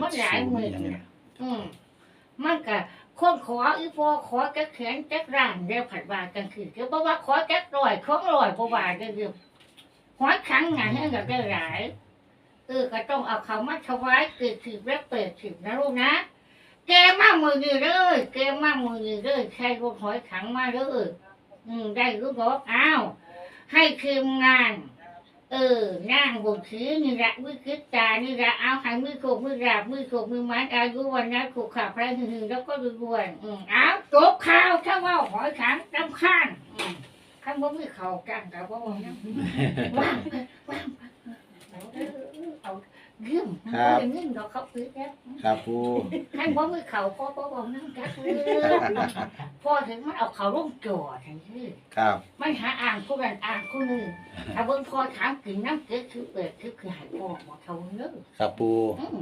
เขาเจ็ดมาหลายศูนมือย่างเงี้เนี่ยอืมมันก็คนขออีพอขอจักแขนจักร่างเดียวผัดบากันคือคือเพราะว่าขอจักรอยของรอยเพราะว่าเดียวหัวครั้งงานให้กับได้หลายเออก็ต้องเอาเขามาถวายเกิดถือและเปิดถือนะลูกนะแกมากมือดีเลยแกมากมือดีเลยใครรถหอยขังมาเลยอืมได้รู้บอกอ้าวให้คืมงาน เออ นั่งบนถือนี่แหละมือคิดตานี่แหละเอาให้มือโขกมือราบมือโขกมือมัดอายุวันนั้นขู่ขาพระหึงๆแล้วก็รวยๆอืมเอาจบข่าวถ้าว่าหอยขังรำคาญอืมข้างบนมือเข่ากันกับว่าวันนั้นว่างไปว่างไปเอา เออเออเอาเรื่องมันก็เป็นเรื่องดอกเขาซื้อแล้วครับปูข้างบนมือเข่าพ่อพ่อบอกนั่งกักเลยพ่อถึงมันเอาเขาลงจอดทันทีครับมันหาอ่างผู้นั้นอ่างผู้นึงถ้าเบิ่งพอถามกินน้ำเกลือคือเปิดคือคือใหายพ่อหมดเท่าเนื้อครับปูอืม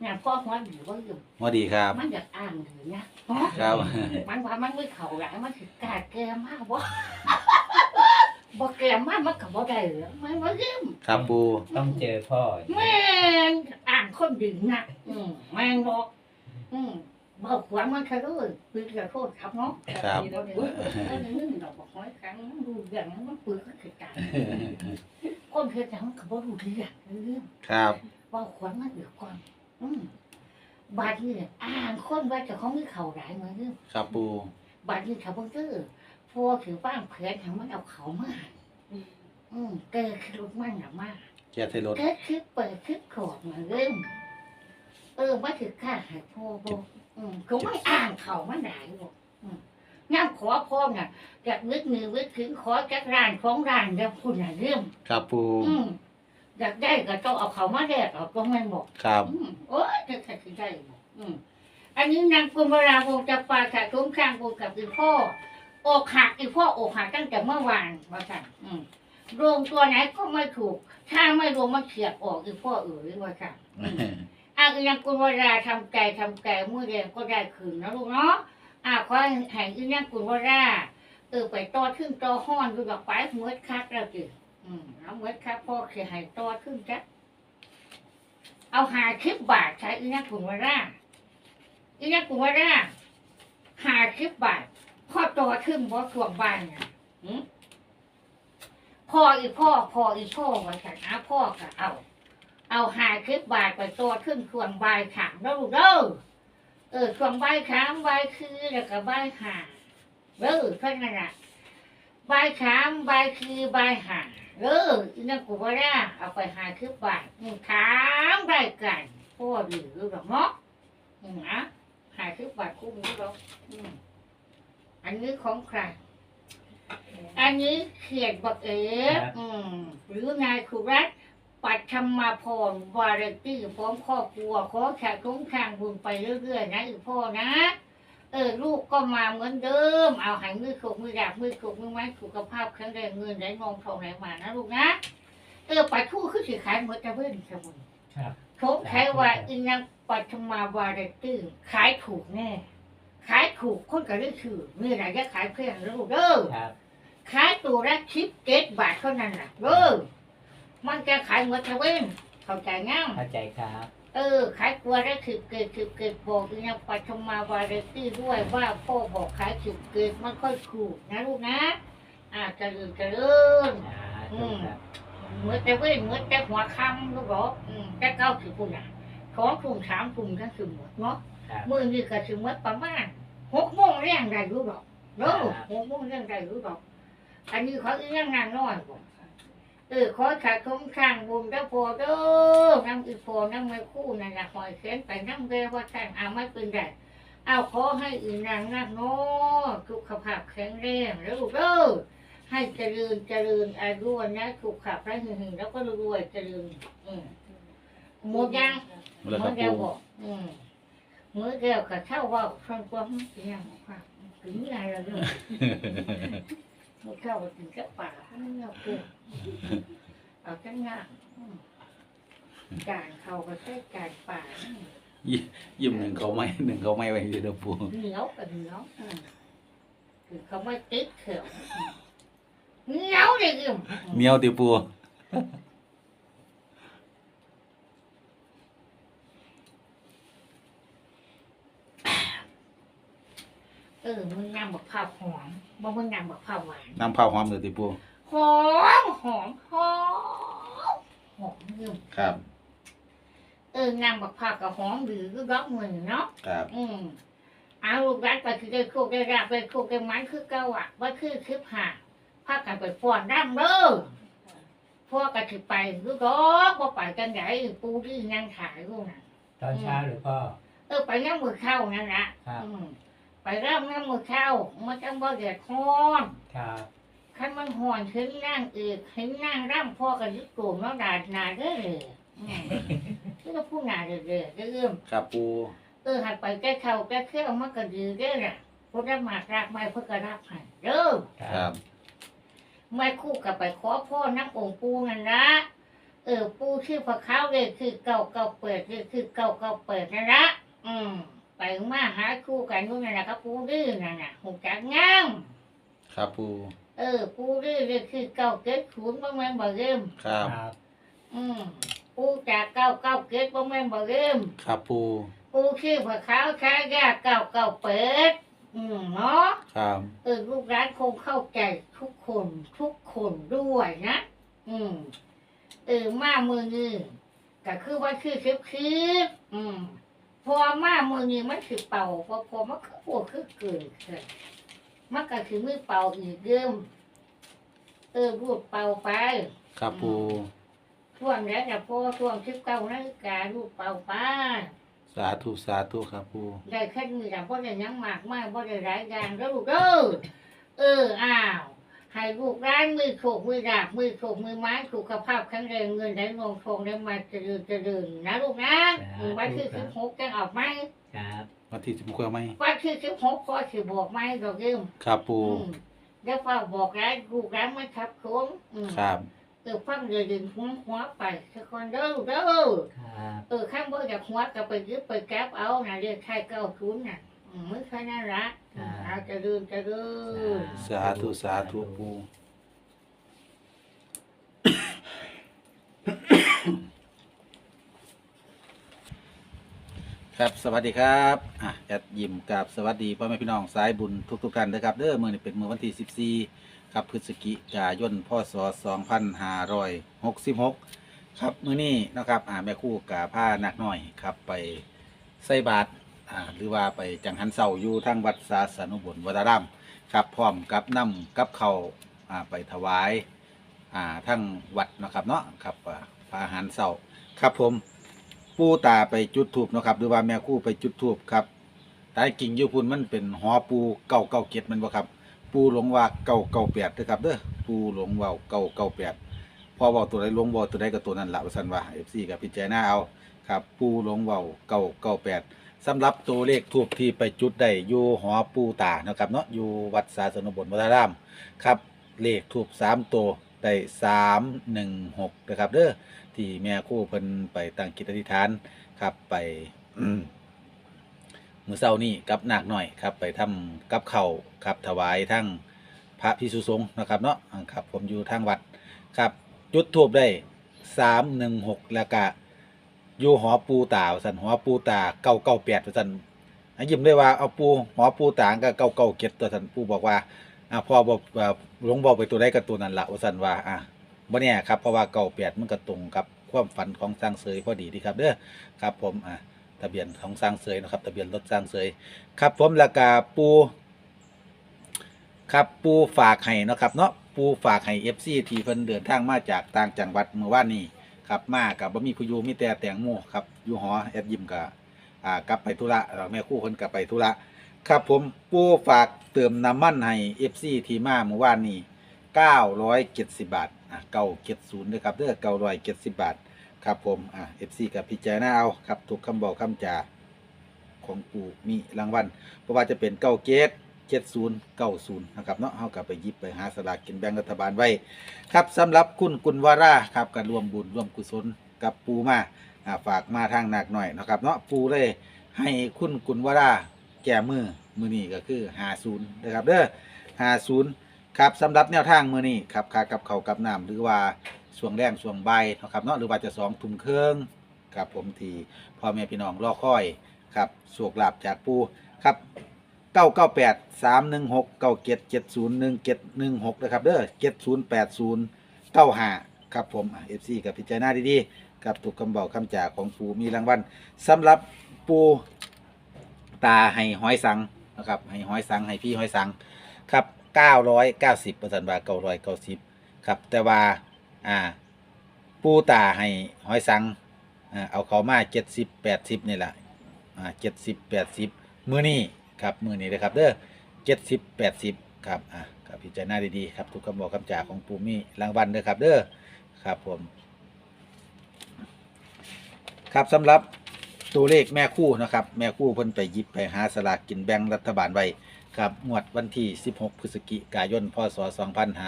เนี่ยพ่อหัวดีว่าอยู่สวัสดีครับมันอยากอ่างถือนะครับ มันว่ามันไม่เข่าหลายมันถือกาดแกมาก บ่บ่แกมากมันก็บ่ได้เหรอมันว่ายืมครับปูต้องเจอพ่อแม่งอ่างคนดึงนะอืมแม่งบอกอืมบอกหวังมันทะลุปืนกระโทษครับเนาะครับเออเออนึงดอกบอกห้อยครั้งมันดูอย่างนั้นมันปืนก็คือการคนเฮ็ดหยังมันก็บ่รู้เรื่องเรื่องครับว่าขวัญมันเดือดก่อนอืมบาดนี้เนี่ยอ่านคนว่าเจะของมีเข่าหลายเหมือนเดิมครับปูบาดนี้เขาบ่ซื้อ พวกถือบ้างเพื่อนทางมันเอาเขามาให้อืมเกิดขึ้นรถมันน่ะมากแก๊สใส่รถเกิดขึ้นเปิดขึ้นขอดเหมือนเดิมเออมาถือข้าใหายพ่อบ่อืมเขาไม่อ่านเขามันหลายบ่อืมงามขอพ่อน่ะจากนึกมือนึกถึงขอจากร้านของร้านแล้วคุณน่ะเรื่องครับปูอืมอยากได้ก็ต้องเอาเขามาแลกเอาตรงนั้นบอกครับอืมโอ้ยจะใส่ที่ได้บอกอืมอันนี้นางกุมภราวงศ์จะปาค่ะทุ่มข้างวงกับอีพ่อ อกหักอีพ่ออกหักตั้งแต่เมื่อวานมาสั่งอืมรวมตัวไหนก็ไม่ถูก ถ้าไม่รวมมันเฉียบออกอีพ่อเอ๋ยว่าสั่งอืมอะอีนางกุมภราทำใจทำใจมือแดงก็ได้คืนนะลูกเนาะอะขอให้แห่งอีนางกุมภราเออไปต่อขึ้นต่อห้อนดูดอกไปเมื่อคักแล้วจิอืมเอาเมื่อครับพ่อเคยใหายตัวขึ้นจ้ะเอาหาคลิปบาทใช้อีนักกุมวาร่าอีนักกุมวาร่าหาคลิปบาท พ่อตัวขึ้นบ่ถ่วงบ้านเนี่ยหืมพ่ออีพ่อพ่ออีพ่อว่าฉันอาพ่อก็เอา เอาหาคลิปบาทไปตัวขึ้นถ่วงบายขามแล้วลูกเด้อเออถ่วงบายขามบายคือแล้วก็บายหาเด้อเท่านั้นแหละบายขามบายคือบายหาเอออีนั่นกูว่าได้เอาไปหาคือบาทมึงถามได้กันพ่อดีหรือเปล่าเนาะนะหาคือบาทคู่มือเรา อืมอันนี้ของใคร อันนี้เขียนบอกเอ๋อืมหรือนายคุรัตน์ปัทมาพรวาไรตี้พร้อมครอบครัวขอแขกคุ้มข้างบุญไปเรื่อยๆนะอีพ่อนะ เออ ลูกก็มาเหมือนเดิม เอาหายมือขกมือดาบมือขกมือไม้สุขภาพแข็งแรงเงินไหลนองทองไหลมานะลูกนะเออปัดทู่คือสิขายหมดจะเบิ้ลสมุนครับโชคใช้ว่าอินังปัทมาวาไรตี้ขายถูกแน่ขาย ถูกคนก็ได้ถือมีอะไรจะขายเพื่อนลูกเด้อครับขายตัวละชิปเจ็ดบาทเท่านั้นแหละเด้อมันจะขายหมดจะเบิ้ลเข้าใจง่ายเข้าใจครับ เออ ขายตัวได้สิบเกตสิบเกตบอกอีนะปัทมาวาเรตี้ด้วยว่าพ่อบอกขายสิบเกตมันค่อยถูกนะลูกนะ อ่าเจะลืมจะเลื่อนอ่าถูกครับเหมื่อนแต่เว้ยเหมื่อนแต่หัวคำลูกบอกอืมแต่เก้าสิบปุ่นอะสองถุงสามถุงทั้งสิบหมดเนาะครับมือนี่ก็สิหมดประมาณ หกโมงแรงได้รู้หรอกเด้อหกโมงแรงได้รู้หรอก อันนี้เขาอีกยังงานน้อยกว่าเออขอขาดคงข้างบุญแล้วพอเด้อน้ำอีพอน้ำไม่คู่นั่นละหอยเข็นไปน้ำเวว่าท่านเอาไม่เป็นไรเอาขอให้อีนางนักเนาะสุขภาพแข็งแรงแล้วลูกเด้อให้เจริญเจริญอายุวันนะสุขภาพแข็งแรงแล้วก็รวยเจริญ อืมหมดยังหมดแล้วหคมรับดแล้วปูบอกอืม มือเดียวกับเท่าว่าฟังความถึงยังค่ะถึงอะไรแล้วเด้อมือเข้าไปถึงกับป่าไม่เอาเกินเอมึงนำบักข้าวหอมบ่มึงนำบักข้าวหวานน้ำข้าวหอมเลยติปูหอมหอมหอมหอมเยิ่มครับเออนำบักข้าวกับหอมหรือก็ร้องมือเนาะครับอืมเอาลูกรักไปคือได้โคกได้ราบได้โคกได้ไม้คือเก่าอะว่าคือคือผ่าพากันไปฟ้อนร่ำเด้อพ่อกันถือไปลูกดอกว่าไปกันไหนปูที่นั่งขายลูกน่ะตอนเช้าหรือพ่อเออไปนั่งมือเข้านั่นละครับอืม ไปเริ่มนั่งมือเข้ามันจังบ่เดือดร้อนครับคันมันห่อนถึงนั่งเอกถึงนั่งร่ำพ่อกันยึดกลุ่มแล้วด่าหนาเด้อเลยอืมคือก็พูดหนาเด้อเด้อเริ่มครับปูเออหัดไปแก้เข่าแก้เครื่องมันก็ดีเด้อน่ะพวกรับหมากรากไม้เพื่อกระรับให้เด้อครับไม่คู่กับไปขอพ่อนักองค์ปูนั่นนะเออปูชื่อพระเขาเลยคือเก่าเก่าเปิดเลยคือเก่าเก่าเปิดนั่นละอืม ไปมาหาคู่กันนู่นนั่นแหละครับปูดื้อนั่นน่ะหูจักง่ามครับปูเออ ปูดื้อเลยคือเก่าเกิดขุนบ้างแม่นบ่เริ่มครับ ครับอืมปูจากเก่าเก่าเกิดบ้างแม่นบ่เริ่มครับปูปูชื่อพระเขาใช้ยาเก่าเก่าเปิด อืมเนาะครับเออลูกร้านคงเข้าใจทุกคนทุกคนด้วยนะอืมเออมามือนี้ก็คือว่าคือคือคืออืม พอมามือนี้มันคือเป่าพอพอมันคือปวดคือเกินเกินมันก็คือมือเป่าอีกเดิมเออรูดเป่าไปครับปูช่วงแล้วแต่พอช่วงทิพเก้านาฬิการูดเป่าไปสาธุสาธุครับปูได้แค่นี้แต่พ่อได้หยังมากมากพ่อได้หลายอย่างแล้วลูกเด้อเอออ้าว ให้ลูกร้านมือโขกมือดาบมือโขกมือไม้สุขภาพแข็งแรงเงินได้ลงทองได้มาเจริญเจริญนะลูกนะอืมวันที่สิบหกจะออกไหมครับวันที่สิบกว่าไหมวันที่สิบหกพ่อสิบอกไหมดอกเดิมครับปูอืมเดี๋ยวพ่อบอกร้านลูกร้านมันทับโค้งอืมครับเออฟังเดือดึงหัวหัวไปสักคนเด้อลูกเด้อครับเออข้างบนจากหัวก็ไปยึดไปแก๊บเอาน่ะเรียกใครเก้าทุนน่ะอืมมือแค่นั้นละ อาจะลืมจะลืมสาธุสาธุปูครับสวัสดีครับอะแอดยิมกับสวัสดีพ่อแม่พี่น้องสายบุญทุกๆท่านนะครับเด้อมือนี้เป็นมือวันที่14ครับพฤศจิกายนพศ2566 ครับมือนี้นะครับอ่าแม่คู่กับผ้านักหน่อยครับไปใส่บาตร อ่าหรือว่าไปจังหันเสาอยู่ทางวัดสาสนุบุญวัดรามครับพร้อมกับนำกับเขาอ่าไปถวายอ่าทั้งวัดนะครับเนาะครับอ่าพระอาหารเสาครับผมปู่ตาไปจุดทูบนาะครับหรือว่าแม่คู่ไปจุดทูบครับตายกิ่งอยูพุ่นมันเป็นหอปูเก่าเก่าเก็ดมันบ่ครับ ปูหลงว่าเก่าเก่าแปดเด้อครับเด้อปูหลงว่าเก่าเก่าแปดพอเว้าตัวใดหลงบ่ตัวใดก็ตัวนั้นละว่าซั่นว่า FC กับพิจารณาเอาครับ ปูหลงเว้าเก่าเก่าแปด สำหรับตัวเลขทูบที่ไปจุดได้อยู่หอปูตานะครับเนาะอยู่วัดสาสนบนวัดรามครับเลขทูบสามตัวได้สามหนึ่งหกนะครับเด้อที่แม่คู่เพิ่นไปตั้งกิจอธิษฐานครับไปอืมมือเศร้านี่กับหนาคหน่อยครับ ไปทำกับเข่าครับถวายทั้งพระพิสุสงฆ์นะครับเนาะครับผมอยู่ทางวัดครับจุดทูบได้สามหนึ่งหกแล้วก็ อยู่หอปูตาสันหอปูตาเก้าเก้าแปดสันอยิ้มได้ว่าเอาปูหอปูตาก็เก้าเก้าเก็ดตัวสันปูบอกว่าอ่าพ่อบอกว่าหลวงบอกไปตัวใดกับตัวนั้นละสันว่าอะบ่เนี่ยครับเพราะว่าเก่าแปดมันก็ตรงกับความฝันของสร้างเสยพอดีดีครับเด้อครับผมอะทะเบียนของสร้างเสยนะครับทะเบียนรถสร้างเสยครับผมราคาปูครับปูฝากให้นะครับเนาะปูฝากให้เอฟซีทีเพิ่นเดินทางมาจากต่างจังหวัดเมื่อวานนี้ ครับมากับบ่มีผู้อยู่มีแต่แตงโมครับอยู่หอแอดยิมกับอ่ากลับไปธุระแล้วแม่ครู่เพิ่นกลับไปธุระครับผมปูฝากเติมน้ำมันให้เอฟซีทีมาเมื่อวานนี้เก้าร้อยเจ็ดสิบบาทอะเก้าเจ็ดศูนย์ด้วยครับเด้อเก้าร้อยเจ็ดสิบบาท ครับผมอะเอฟซีกับพิจารณาเอาครับ ถูกคำบอกคำจาของปู่มีรางวัลเพราะว่าจะเป็นเก้าเกต เจ็ดศูนย์เก้าศูนย์นะครับเนาะเอากลับไปหยิบไปหาสลากกินแบ่งรัฐบาลไว้ ครับสำหรับคุณกุลวาราครับการรวมบุญร่วมกุศลกับปูมาอ่าฝากมาทางหนักหน่อยนะครับเนาะปูเลยให้คุณกุลวาราแก้มือมือนี้ก็คือหาศูนย์นะครับเด้อหาศูนย์ครับสำหรับแนวทางมือนี้ครับคากับเขาวกับน้ำหรือว่าช่วงแรงช่วงใบายเนาะครับเนาะหรือว่าจะสองทุ่มครึ่องครับผมทีพ่อแม่พี่น้องรอคอยครับโชคลาภจากปูครับ เก้าเก้าแปดสามหนึ่งหกเก้าเจ็ดเจ็ดศูนย์หนึ่งเจ็ดหนึ่งหกนะครับเด้อเจ็ดศูนย์แปดศูนย์เก้าห้าครับผมเอฟซีกับพิจารณาดีๆกับถูกคำบอกคำจ่าของปูมีรางวัลสำหรับปูตาให้หอยสังนะครับให้หอยสังให้พี่หอยสังครับเก้าร้อยเก้าสิบเปอร์เซ็นต์ว่าเก้าร้อยเก้าสิบครับแต่ว่าอ่าปูตาให้หอยสังอ่าเอาเขามาเจ็ดสิบแปดสิบนี่แหละอ่าเจ็ดสิบแปดสิบมือนี้ ครับมือนี้นะครับเด้อเจ็ดสิบแปดสิบครับอะกับพิจารณาดีๆครับทุกคำบอกคำจ่าของปูมีรางวัลเด้อครับเด้อครับผมครับสำหรับตัวเลขแม่คู่นะครับ แม่คู่เพิ่นไปหยิบไปหาสลากกินแบ่งรัฐบาลไว้ครับงวดวันที่ 16 พฤศจิกายน พศ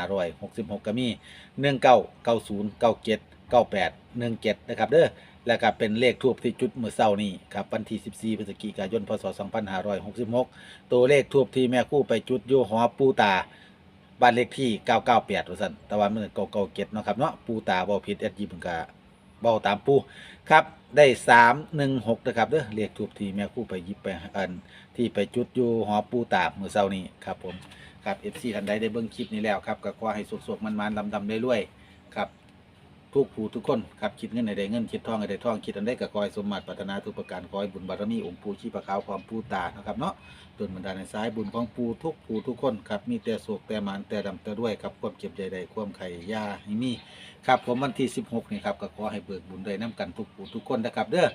2566 ก็มี 19 90 97 98 17 นะครับเด้อ แล้วก็เป็นเลขทูบที่จุดเมื่อเช้านี้ครับวันที่14พฤศจิกายนพศ2566 ตัวเลขทูบที่แม่คู่ไปจุดอยู่หอปูตาบ้านเลขที่ 998ว่าซั่นแต่ว่ามัน997เนาะครับเนาะปูตาบ่ผิดแอดยิมก็เว้าตามปูครับได้สามหนึ่งหกนะครับเด้อเรียกทูบทีแม่คู่ไปยิบไปอันที่ไปจุดอยู่หอปูตาเมื่อเช้านี้ครับผมครับเอฟซีท่านใดได้เบิ่งคลิปนี้แล้วครับก็ขอให้สุกๆมันๆดำๆได้รวยครับ ทุกผู้ทุกคนครับคิดเงินให้ได้เงินคิดทองให้ได้ทองคิดอันใดก็ขอให้สมมาตรปรารถนาทุกประการขอให้บุญบารมีองค์ปู่ชีพะขาวความปูตานะครับเนาะดลบันดาลในสายบุญของปูทุกผู้ทุกคนครับมีแต่โศกแต่หมานแต่ดำแต่ด้วยครับความเจ็บใดความไข่ยาให้มีครับผมวันที่ 16 นี่ครับก็ขอให้เบิกบุญได้น้ำกันทุกผู้ทุกคนนะครับเด้อ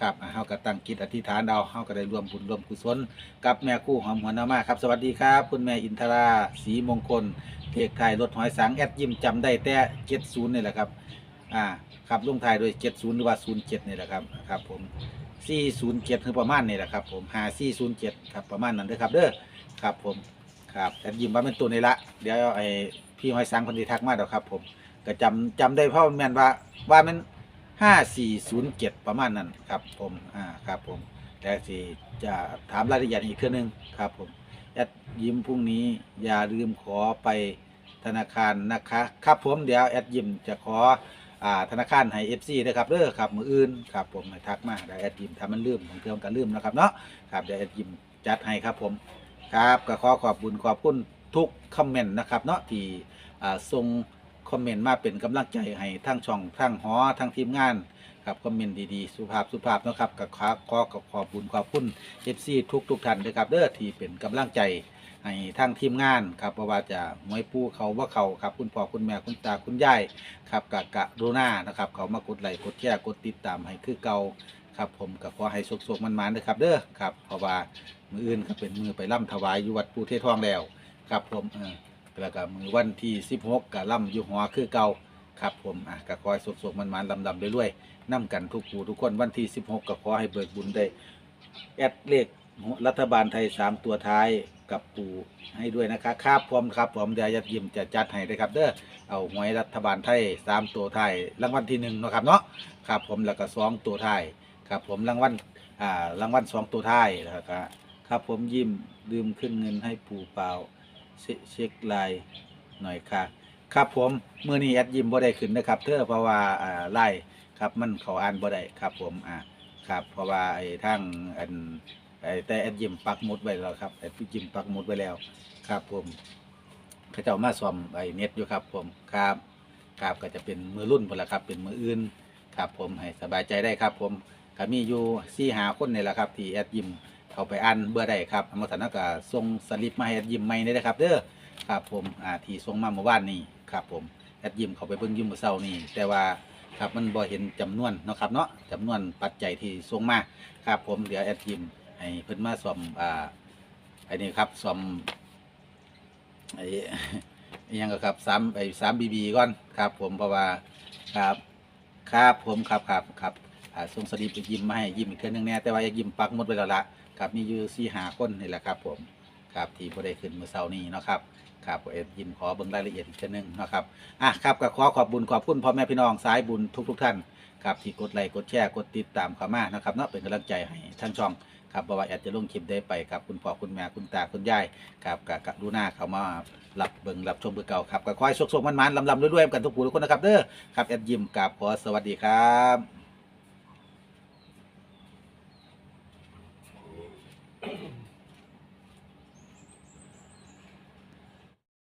ครับอ่าเฮาก็ตั้งจิตอธิษฐานเอาเฮาก็ได้รวมบุญรวมกุศลกับแม่คู่หอมหัวนามาครับสวัสดีครับ คุณแม่อินทราศรีมงคลเทกไทยรถหอยสังแอดยิ้มจำได้แต่70นี่แหละครับ อ่าครับลงท้ายด้วย70หรือว่า07นี่แหละครับครับผม407คือประมาณนี่แหละครับผม5407ครับประมาณนั้นเด้อครับเด้อครับผมครับแอดยิ้มว่าเป็นตัวนี้ละเดี๋ยวไอ้พี่หอยสังคนที่ทักมาเดี๋ยวครับ ผมก็จำจำได้เพราะมันแม่นว่าว่ามันห้าสี่ศูนย์เจ็ดประมาณนั้นครับผมอ่าครับผมแต่สิจะถามรายละเอียดอีกเครื่องนึงครับผมแอดยิ้มพรุ่งนี้อย่าลืมขอไปธนาคารนะคะ ครับผมเดี๋ยวแอดยิ้มจะขอ อ่าธนาคารให้เอฟซีนะครับเด้อครับมืออื่นครับผมให้ทักมาเดี๋ยวแอดยิ้มทำมันลืมของเพื่อนกันลืมนะครับเนาะครับเดี๋ยวแอดยิ้มจัดให้ครับผมครับก็ขอขอบคุณขอบคุณทุกคอมเมนต์นะครับเนาะที่อ่าส่งคอมเมนต์มาเป็นกำลังใจให้ทั้งช่องทั้งหอทั้งทีมงานครับคอมเมนต์ดีๆสุภาพสุภาพนะครับกับขอขอบขอบคุญขอบคุณเอฟซีทุกทุกท่านด้วยครับเด้อที่เป็นกำลังใจ ให้ทั้งทีมงานครับเพราะว่าจะมวยปูเขาว่าเขาครับ คุณพ่อคุณแม่คุณตาคุณยายครับกะกะโรนานะครับ เขามากดไลค์กดแชร์กดติดตามให้คือเก่าครับผมก็ขอให้สุกๆมันๆด้วยครับเด้อครับเพราะว่ามืออื่นก็เป็นมือไปร่ำถวายอยู่วัดปูเทศทองแล้วครับผมเออแล้วก็มือวันที่16กะล่ำอยู่หัวคือเก่าครับผมอะก็ขอให้สุกๆมันมันๆลำๆเรื่อยๆนํกันทุกผู้ทุกคนวันที่ 16ก็ขอให้เบิกบุญได้แอดเลขรัฐบาลไทย 3 ตัวท้าย กับปูให้ด้วยนะคะครับพร้อมครับผมเดี๋ยวยัดยิมจะจัดให้ด้วยครับ เด้อเอาหวยรัฐบาลไทย3ตัวไทยรางวัลที่1เนาะครับเนาะครับผมแล้วก็2ตัวไทยครับผมรางวัลอ่ารางวัล2ตัวไทยแล้วก็ครับผมยิ้มลืมขึ้นเงินให้ปูเปล่าเช็คลน์หน่อยค่ะ ครับผมเมื่อนี้แอดยิมบ่ได้ขึ้นนะครับเธอเพราะว่าอ่าไล่ครับมันเขาอ่านบ่ได้ครับผมอ่าครับเพราะว่าไอ้ทั้งอัน แต่แอดยิมปักหมุดไว้แล้วครับแอดยิมปักหมุดไว้แล้วครับผมเขาเจ้ามาซ่อมไอ้เน็ตอยู่ครับ ผมครับครับก็จะเป็นมือรุ่นพุ่นละครับ เป็นมืออื่นครับผมให้สบายใจได้ครับ ผมก็มีอยู่สี่หาคนนี่แหละครับ ที่แอดยิมเข้าไปอ่านเบื่อได้ครับอมตะนักก็ส่งสลิปมาให้แอดยิมใหม่ได้ครับ เด้อครับผมอ่าที่ส่งมาเมื่อวานนี้ครับผมแอดยิมเขาไปเบิ่งยิมเมื่อเช้านี้แต่ว่าครับมันบ่เห็นจำนวนเนาะครับเนาะจำนวนปัจจัยที่ส่งมาครับผมเดี๋ยวแอดยิม ให้เพิ่นมาสวมอ่าไอ้นี่ครับสวมไอ้อิหยังก็ครับสามไอ้สามบีบีก่อนครับ ผมเพราะว่าครับครับผมครับครับครับอ่าส่งสลิปไปยิ้มมาให้ยิ้มอีกเครื่องหนึงแน่แต่ว่าอยากยิ้มปักหมดไปแล้วละครับมีอยู่สี่หาคนนี่แหละครับ ผมครับที่บ่ได้ขึ้นเมื่อเช้านี้เนาะครับครับเอ็ดยิมขอเบิ่งรายละเอียดอีกทีนึงนะครับอะครับก็ขอขอบบุญขอบคุณพ่อแม่พี่น้องสายบุญทุกทุกท่านครับที่กดไลค์กดแชร์กดติดตามเข้ามานะครับเนาะเป็นกำลังใจให้ท่านช่อง ครับบ่าว่าแอดจะลงคลิปได้ไปครับคุณพ่อคุณแม่คุณตาคุณยายครับกับกดูหน้าเขามารับเบิ่งรับชมเบอร์เก่าครับก็คอยสุกๆมันๆลำๆรวยๆกันทุกผู้ทุกคนนะครับเด้อครับแอดยิมกับขอสวัสดีครับ